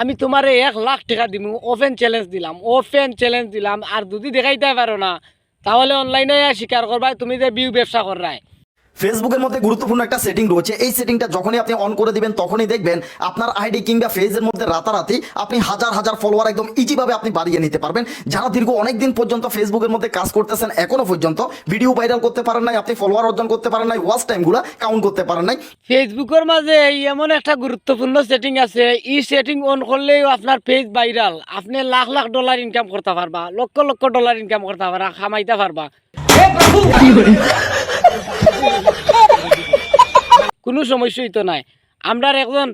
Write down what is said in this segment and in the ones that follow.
আমি তোমার এক লাখ টাকা দিব ওপেন চ্যালেঞ্জ দিলাম ওপেন চ্যালেঞ্জ দিলাম, আর যদি দেখাইতে পারো না, তাহলে অনলাইনে স্বীকার করবা তুমি যে বিউ ব্যবসা করায় ফেসবুকের মধ্যে গুরুত্বপূর্ণ একটা সেটিং রয়েছে। এই সেটিংটা যখনই আপনি অন করে দিবেন তখনই দেখবেন আপনার আইডি কিংবা ফেজের মধ্যে রাতারাতি আপনি হাজার হাজার ফলোয়ার একদম ইজিভাবে আপনি বাড়িয়ে নিতে পারবেন। যারা দীর্ঘ অনেক দিন পর্যন্ত ফেসবুকের মধ্যে কাজ করতেছেন এখনও পর্যন্ত ভিডিও ভাইরাল করতে পারেন নাই আপনি ফলোয়ার অর্জন করতে পারেন নাই ওয়াচ টাইমগুলো কাউন্ট করতে পারেন নাই। ফেসবুকের মাঝে এই এমন একটা গুরুত্বপূর্ণ সেটিং আছে। ই সেটিং অন করলেই আপনার পেজ ভাইরাল আপনি লাখ লাখ ডলার ইনকাম করতে পারবা লক্ষ লক্ষ ডলার ইনকাম করতে পারবা খামাইতে পারবা। কোনো সমস্যাই তো নাই। আমরা একজন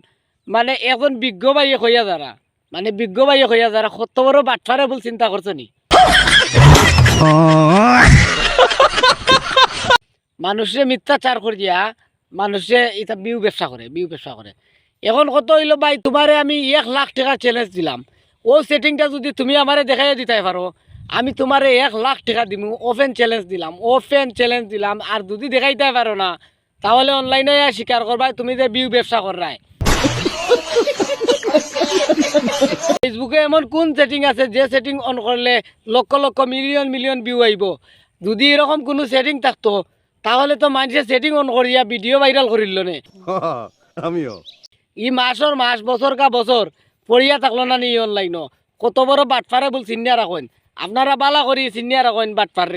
মানে একজন বিজ্ঞ বাইয়ে হইয়া যারা। মানে বিজ্ঞ বাইয়ে হইয়া যারা কত বড় বাটফারে বল চিন্তা করছ নি? মানুষে মিথ্যাচার করিয়া মানুষে এটা বিউ ব্যবসা করে বিউ ব্যবসা করে এখন কত হইল, ভাই তোমারে আমি এক লাখ টাকার চ্যালেঞ্জ দিলাম। ও সেটিংটা যদি তুমি আমারে দেখাই দিতে পারো আমি তোমারে এক লাখ টাকা দিব ওপেন চ্যালেঞ্জ দিলাম ওপেন চ্যালেঞ্জ দিলাম আর যদি দেখাইতে পারো না তাহলে অনলাইনে স্বীকার করবা তুমি যে বিউ ব্যবসা করায় ফেসবুকে এমন কোন সেটিং আছে যে সেটিং অন করলে lakh lakh million million view আইব? যদি এরকম কোনো সেটিং থাকতো তাহলে তো মানুষে সেটিং অন করিয়া ভিডিও ভাইরাল করিল নে। আমিও। ই মাসর মাস বছর কা বছর পড়িয়া থাকল না নি অনলাইন কত বড় বাটফারে বল চিনিয়া রাখেন আপনারা বালা করি চিনিয়া রাখেন বাটফার